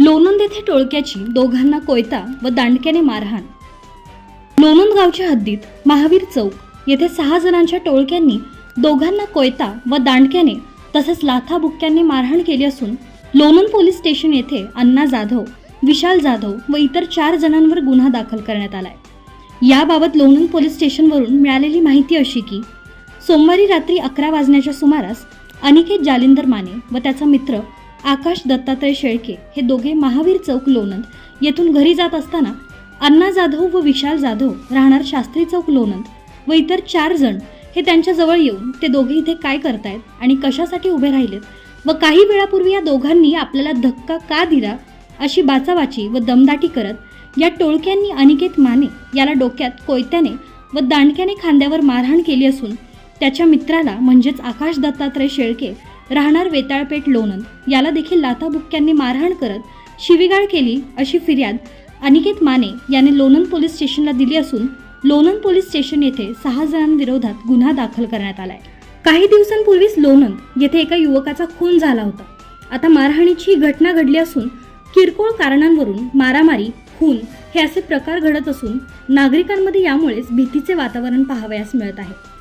लोणंद येथे टोळक्याची दोघांना कोयता व दांडक्याने मारहाण. लोणंद गावच्या हद्दीत महावीर चौक येथे सहा जणांच्या टोळक्यांनी दोघांना कोयता व दांडक्याने तसेच लाथा बुक्क्यांनी मारहाण केली असून लोणंद पोलीस स्टेशन येथे अण्णा जाधव विशाल जाधव व इतर चार जणांवर गुन्हा दाखल करण्यात आलाय. याबाबत लोणंद पोलीस स्टेशनवरून मिळालेली माहिती अशी की सोमवारी रात्री अकरा वाजण्याच्या सुमारास अनिकेत जालिंदर माने व त्याचा मित्र आकाश दत्तात्रय शेळके हे दोघे महावीर चौक लोणंद येथून घरी जात असताना अण्णा जाधव व विशाल जाधव राहणार शास्त्री चौक लोणंद व इतर चार जण हे त्यांच्याजवळ येऊन ते दोघे इथे काय करतायत आणि कशासाठी उभे राहिलेत व काही वेळापूर्वी या दोघांनी आपल्याला धक्का का दिला अशी बाचाबाची व दमदाटी करत या टोळक्यांनी अनिकेत माने याला डोक्यात कोयत्याने व दांडक्याने खांद्यावर मारहाण केली असून त्याच्या मित्राला म्हणजेच आकाश दत्तात्रय शेळके राहणार वेताळपेठ लोणंद याला देखील लाथाबुक्क्यांनी मारहाण करत शिवीगाळ केली अशी फिर्याद अनिकेत माने याने लोणंद पोलीस स्टेशनला दिली असून लोणंद पोलीस स्टेशन येथे सहा जणांविरोधात गुन्हा दाखल करण्यात आलाय. काही दिवसांपूर्वीच लोणंद येथे एका युवकाचा खून झाला होता. आता मारहाणीची ही घटना घडली असून किरकोळ कारणांवरून मारामारी खून हे असे प्रकार घडत असून नागरिकांमध्ये यामुळेच भीतीचे वातावरण पाहावयास मिळत आहे.